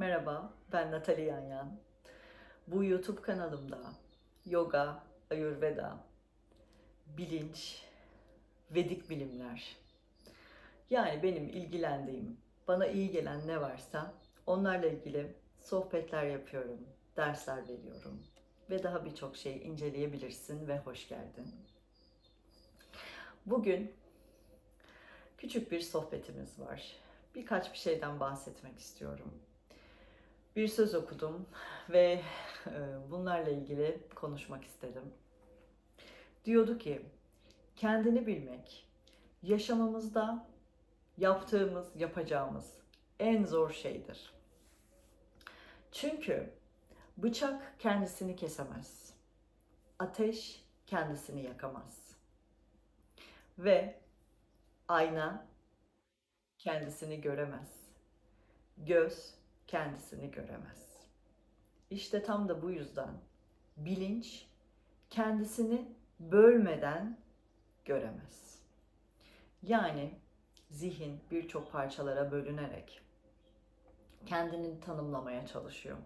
Merhaba, ben Natali Yanyan. Bu YouTube kanalımda yoga, ayurveda, bilinç, vedik bilimler, yani benim ilgilendiğim, bana iyi gelen ne varsa onlarla ilgili sohbetler yapıyorum, dersler veriyorum ve daha birçok şey inceleyebilirsin ve hoş geldin. Bugün küçük bir sohbetimiz var. Birkaç bir şeyden bahsetmek istiyorum bir söz okudum ve e, bunlarla ilgili konuşmak istedim. Diyordu ki, kendini bilmek yaşamımızda yaptığımız, yapacağımız en zor şeydir. Çünkü bıçak kendisini kesemez. Ateş kendisini yakamaz. Ve ayna kendisini göremez. Göz kendisini göremez. İşte tam da bu yüzden bilinç kendisini bölmeden göremez. Yani zihin birçok parçalara bölünerek kendini tanımlamaya çalışıyor.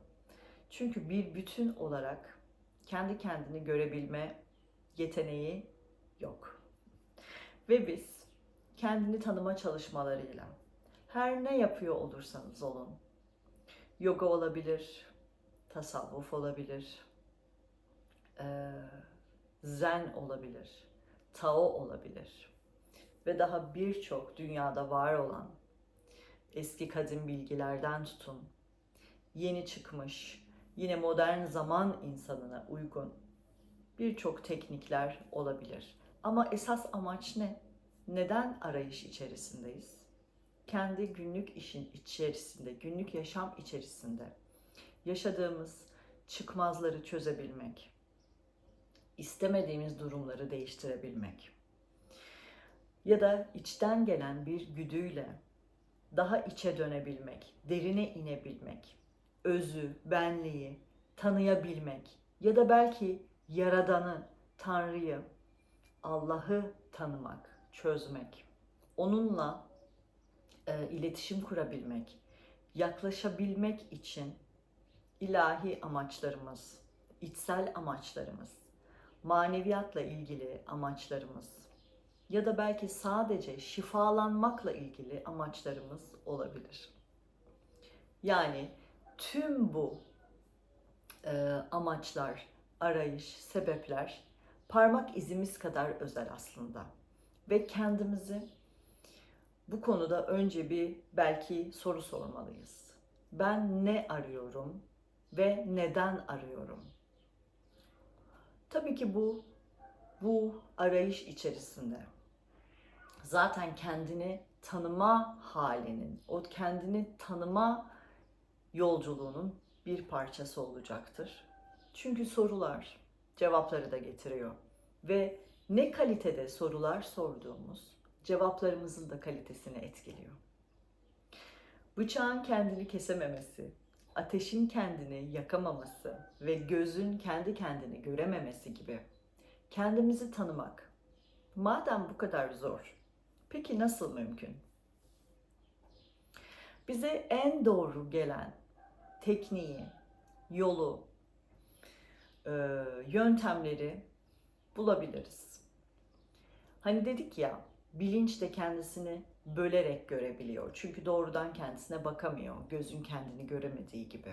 Çünkü bir bütün olarak kendi kendini görebilme yeteneği yok. Ve biz kendini tanıma çalışmalarıyla her ne yapıyor olursanız olun, yoga olabilir, tasavvuf olabilir, zen olabilir, tao olabilir ve daha birçok dünyada var olan eski kadim bilgilerden tutun, yeni çıkmış, yine modern zaman insanına uygun birçok teknikler olabilir. Ama esas amaç ne? Neden arayış içerisindeyiz? Kendi günlük işin içerisinde, günlük yaşam içerisinde yaşadığımız çıkmazları çözebilmek, istemediğimiz durumları değiştirebilmek ya da içten gelen bir güdüyle daha içe dönebilmek, derine inebilmek, özü, benliği tanıyabilmek ya da belki yaradanı, Tanrı'yı, Allah'ı tanımak, çözmek, onunla e, iletişim kurabilmek, yaklaşabilmek için ilahi amaçlarımız, içsel amaçlarımız, maneviyatla ilgili amaçlarımız ya da belki sadece şifalanmakla ilgili amaçlarımız olabilir. Yani tüm bu e, amaçlar, arayış, sebepler parmak izimiz kadar özel aslında. Ve kendimizi bu konuda önce bir belki soru sormalıyız. Ben ne arıyorum ve neden arıyorum? Tabii ki bu bu arayış içerisinde zaten kendini tanıma halinin, o kendini tanıma yolculuğunun bir parçası olacaktır. Çünkü sorular cevapları da getiriyor ve ne kalitede sorular sorduğumuz cevaplarımızın da kalitesini etkiliyor. Bıçağın kendini kesememesi, ateşin kendini yakamaması ve gözün kendi kendini görememesi gibi kendimizi tanımak madem bu kadar zor, peki nasıl mümkün? Bize en doğru gelen tekniği, yolu, yöntemleri bulabiliriz. Hani dedik ya bilinç de kendisini bölerek görebiliyor. Çünkü doğrudan kendisine bakamıyor. Gözün kendini göremediği gibi.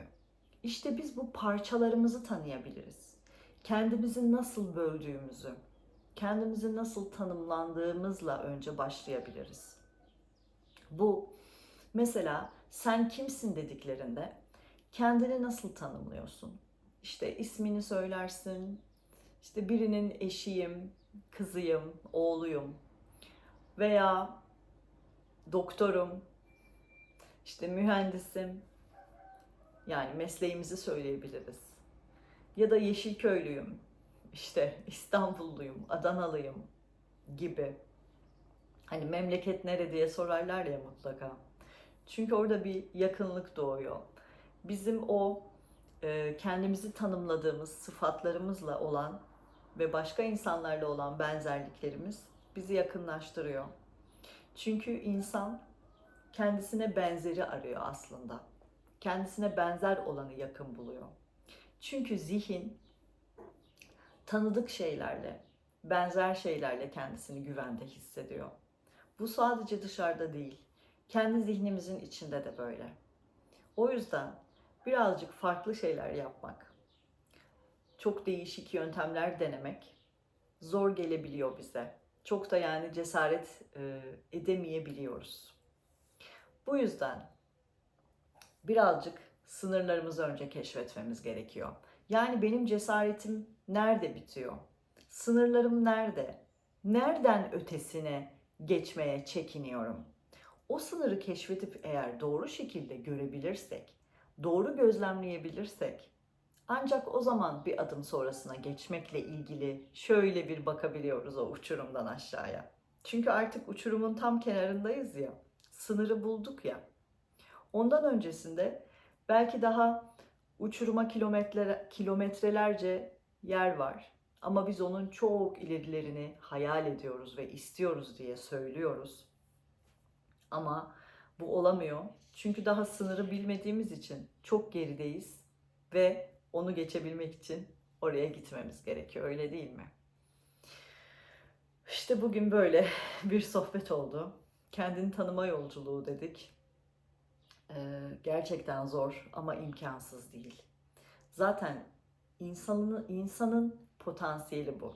İşte biz bu parçalarımızı tanıyabiliriz. Kendimizi nasıl böldüğümüzü, kendimizi nasıl tanımlandığımızla önce başlayabiliriz. Bu mesela sen kimsin dediklerinde kendini nasıl tanımlıyorsun? İşte ismini söylersin, işte birinin eşiyim, kızıyım, oğluyum, veya doktorum, işte mühendisim, yani mesleğimizi söyleyebiliriz. Ya da Yeşilköylüyüm, işte İstanbulluyum, Adanalıyım gibi. Hani memleket nere diye sorarlar ya mutlaka. Çünkü orada bir yakınlık doğuyor. Bizim o e, kendimizi tanımladığımız sıfatlarımızla olan ve başka insanlarla olan benzerliklerimiz bizi yakınlaştırıyor. Çünkü insan kendisine benzeri arıyor aslında. kendisine benzer olanı yakın buluyor. Çünkü zihin tanıdık şeylerle, benzer şeylerle kendisini güvende hissediyor. Bu sadece dışarıda değil, kendi zihnimizin içinde de böyle. O yüzden birazcık farklı şeyler yapmak, çok değişik yöntemler denemek zor gelebiliyor bize. Çok da yani cesaret e, edemeyebiliyoruz. Bu yüzden birazcık sınırlarımızı önce keşfetmemiz gerekiyor. Yani benim cesaretim nerede bitiyor? Sınırlarım nerede? Nereden ötesine geçmeye çekiniyorum? O sınırı keşfedip eğer doğru şekilde görebilirsek, doğru gözlemleyebilirsek ancak o zaman bir adım sonrasına geçmekle ilgili şöyle bir bakabiliyoruz o uçurumdan aşağıya. Çünkü artık uçurumun tam kenarındayız ya. Sınırı bulduk ya. Ondan öncesinde belki daha uçuruma kilometre, kilometrelerce yer var. Ama biz onun çok ilerilerini hayal ediyoruz ve istiyoruz diye söylüyoruz. Ama bu olamıyor. Çünkü daha sınırı bilmediğimiz için çok gerideyiz ve onu geçebilmek için oraya gitmemiz gerekiyor. Öyle değil mi? İşte bugün böyle bir sohbet oldu. Kendini tanıma yolculuğu dedik. Ee, gerçekten zor ama imkansız değil. Zaten insanın insanın potansiyeli bu.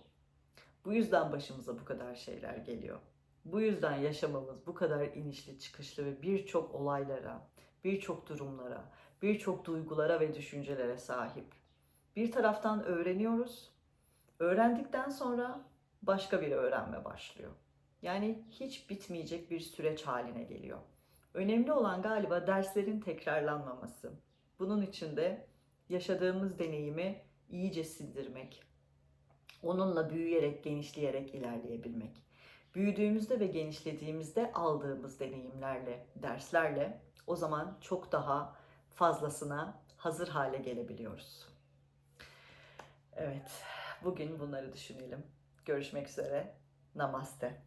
Bu yüzden başımıza bu kadar şeyler geliyor. Bu yüzden yaşamamız bu kadar inişli çıkışlı ve birçok olaylara, birçok durumlara, birçok duygulara ve düşüncelere sahip. Bir taraftan öğreniyoruz. Öğrendikten sonra başka bir öğrenme başlıyor. Yani hiç bitmeyecek bir süreç haline geliyor. Önemli olan galiba derslerin tekrarlanmaması. Bunun için de yaşadığımız deneyimi iyice sindirmek. Onunla büyüyerek, genişleyerek ilerleyebilmek. Büyüdüğümüzde ve genişlediğimizde aldığımız deneyimlerle, derslerle o zaman çok daha fazlasına hazır hale gelebiliyoruz. Evet, bugün bunları düşünelim. Görüşmek üzere. Namaste.